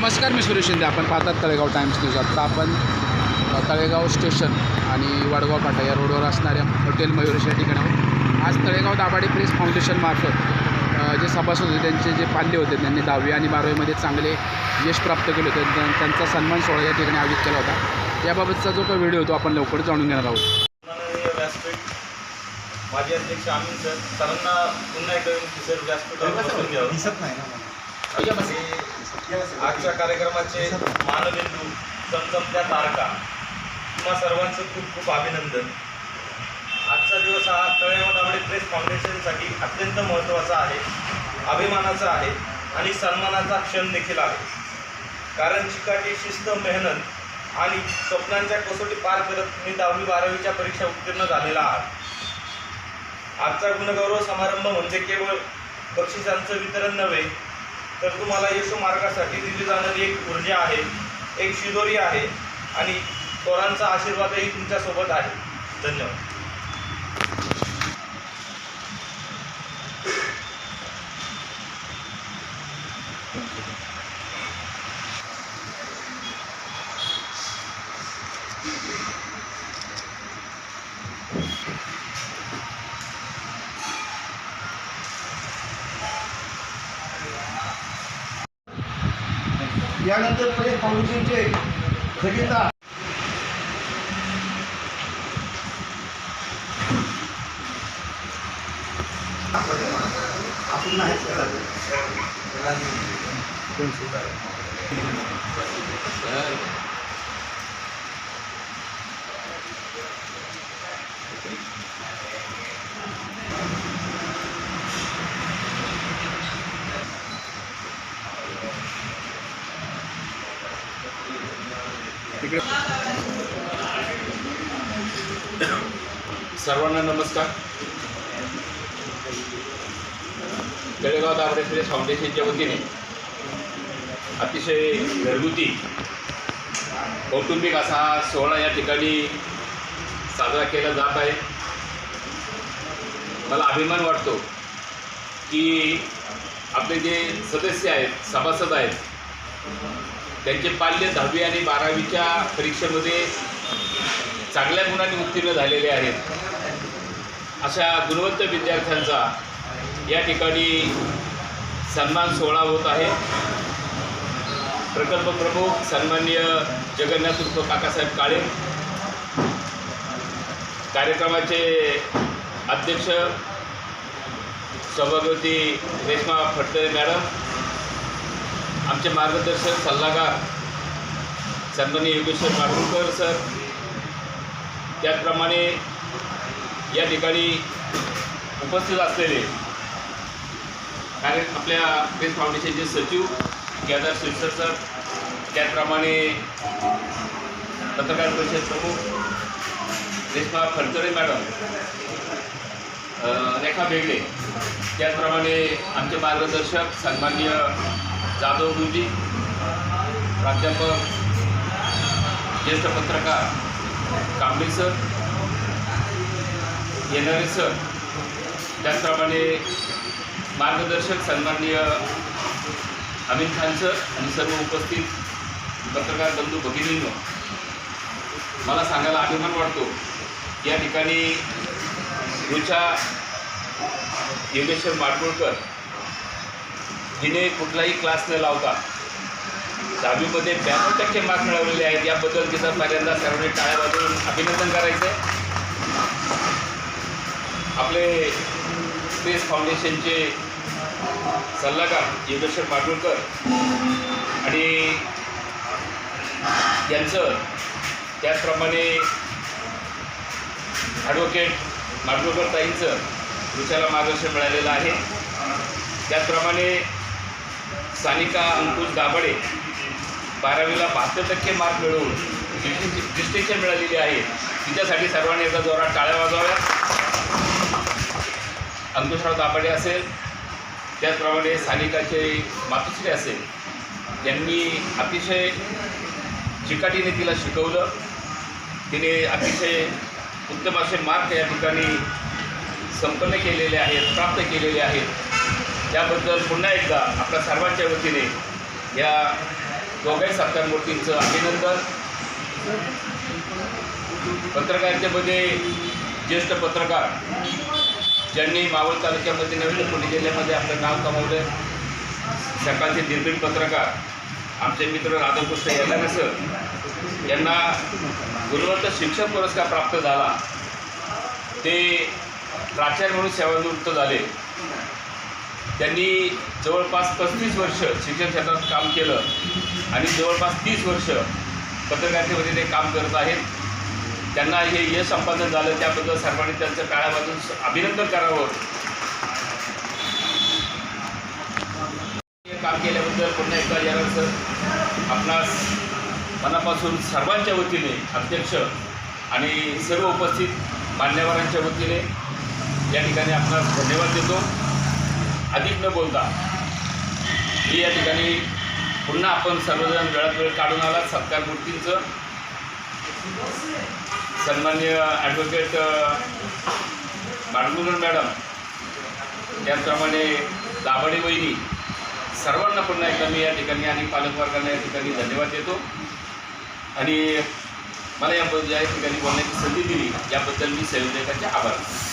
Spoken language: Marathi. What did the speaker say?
नमस्कार मी सुरेश शिंदे. आपण पाहतात तळेगाव टाइम्स न्यूज आत्ता आपण तळेगाव स्टेशन आणि वडगाव फाटा या रोडवर असणाऱ्या हॉटेल मयुरेश या ठिकाणी आहोत. आज तळेगाव दाभाडे प्रेस फाउंडेशनमार्फत जे सभासद होते त्यांचे जे पाल्य होते त्यांनी दहावी आणि बारावीमध्ये चांगले यश प्राप्त केले होते. त्यां- त्यांचा सन्मान सोहळा या ठिकाणी आयोजित केला होता. याबाबतचा जो काही व्हिडिओ तो आपण लवकरच जाणून घेणार आहोत. माजी अध्यक्ष आम्ही सर सरांना पुन्हा एकदा व्यासपीठावर दिसत नाही आजच्या कार्यक्रमाचे मानबिंदू चमचमत्या तारका. तुम्हा सर्वांचं खूप खूप अभिनंदन. आजचा दिवस हा तळेगाव दावडे प्रेस फाउंडेशनसाठी अत्यंत महत्त्वाचा आहे अभिमानाचा आहे आणि सन्मानाचा क्षण देखील आहे. कारण चिकाटी शिस्त मेहनत आणि स्वप्नांच्या कसोटी पार करत मी दहावी बारावीच्या परीक्षा उत्तीर्ण झालेला आहात. आजचा गुणगौरव समारंभ म्हणजे केवळ बक्षिसांचं वितरण नव्हे तर तुम्हाला यश मार्गासाठी दिली जाणारी एक ऊर्जा आहे एक शिदोरी आहे आणि पोरांचा आशीर्वादही तुमच्यासोबत आहे. धन्यवाद. यानंतर प्रेस फाउंडेशनचे सगीता आपण सर्वांना नमस्कार. तळेगाव दाबडेश्वरी फाउंडेशनच्या वतीने अतिशय घरगुती कौटुंबिक असा सोहळा या ठिकाणी साजरा केला जात आहे. मला अभिमान वाटतो की आपले जे सदस्य आहेत सभासद आहेत त्यांचे पाल्य दहावी आणि बारावीच्या परीक्षेमध्ये चांगल्या गुणांनी उत्तीर्ण झालेले आहेत. अशा गुणवंत विद्यार्थ्यांचा या ठिकाणी सन्मान सोहळा होत आहे. प्रकल्प प्रमुख सन्मान्य जगन्नाथ उर्फ काकासाहेब काळे. कार्यक्रमाचे अध्यक्ष सभापती रेश्मा फडतरे मॅडम. आमचे मार्गदर्शक सल्लागार सन्माननीय योगेश्वर माडगुळकर सर. त्याचप्रमाणे या ठिकाणी उपस्थित असलेले कारण आपल्या प्रेस फाउंडेशनचे सचिव केदार शिरसर सर त्याचप्रमाणे पत्रकार परिषद प्रमुख रेश्मा फडतरे मॅडम रेखा बेगडे त्याचप्रमाणे आमचे मार्गदर्शक सन्माननीय जाधव गुरुजी प्राध्यापक ज्येष्ठ पत्रकार कांबळे सर येणारे सर त्याचप्रमाणे मार्गदर्शक सन्माननीय अमित खान सर आणि सर्व उपस्थित पत्रकार बंधू भगिनींनो मला सांगायला अभिमान वाटतो. या ठिकाणी रुचा योगेश्वर माडगुळकर हिने कुठलाही क्लास न लावता दहावीमध्ये ब्याण्णव टक्के मार्क मिळवलेले आहेत. याबद्दल तिचा पहिल्यांदा सर्वांनी टाळ्या वाजवून अभिनंदन करायचं. आहे आपले स्पेस फाउंडेशनचे सल्लागार योगेश्वर माडगुळकर आणि यांचं त्याचप्रमाणे ॲडव्होकेट माडगुळकर ताईंचं रुचाला मार्गदर्शन मिळालेलं आहे. त्याचप्रमाणे सानिका अंकुश दाभडे बारावीला बहात्तर टक्के मार्क मिळवून डिस्टिंक्शन मिळालेली आहे तिच्यासाठी सर्वांनी एका जोरात टाळ्या वाजवाव्या. अंकुशराव दाभडे असेल त्याचप्रमाणे सानिकाचे मातुश्री असेल यांनी अतिशय चिकाटीने तिला शिकवलं. तिने अतिशय उत्तम असे मार्क या ठिकाणी संपन्न केलेले आहेत प्राप्त केलेले आहेत. त्याबद्दल पुन्हा एकदा आपल्या सर्वांच्या वतीने या दोघे सत्कार मूर्तींचं अभिनंदन. पत्रकारितेमध्ये ज्येष्ठ पत्रकार ज्यांनी मावळ तालुक्यामध्ये नवीन पुणे जिल्ह्यामध्ये आपलं नाव कमावलं सकाळचे निर्भीड पत्रकार आमचे मित्र राधाकृष्ण यांना सर यांना गुणवंत शिक्षक पुरस्कार प्राप्त झाला. ते प्राचार्य म्हणून सेवानिवृत्त झाले. त्यांनी जवळपास पस्तीस वर्ष शिक्षण क्षेत्रात काम केलं आणि जवळपास तीस वर्ष पत्रकारितेमध्ये ते काम करत आहेत. त्यांना हे यश संपादन झालं त्याबद्दल सर्वांनी त्यांचं काळाबाजून अभिनंदन करावं. हे काम केल्याबद्दल पुन्हा एकदा यानंतर आपणास मनापासून सर्वांच्या वतीने अध्यक्ष आणि सर्व उपस्थित मान्यवरांच्या वतीने या ठिकाणी आपणास धन्यवाद देतो. अधिक न बोलता. मी या ठिकाणी पुन्हा आपण सर्वजण वेळात वेळ काढून आला सत्कार मूर्तींचं. सन्मान्य ॲडव्होकेट बाळगुंडर मॅडम त्याचप्रमाणे दाभाडे वहिनी सर्वांना पुन्हा एकदा मी या ठिकाणी आणि पालकवर्गांना या ठिकाणी धन्यवाद देतो. आणि मला या या ठिकाणी बोलण्याची संधी दिली. याबद्दल मी संयोजकांचे आभार मानतो.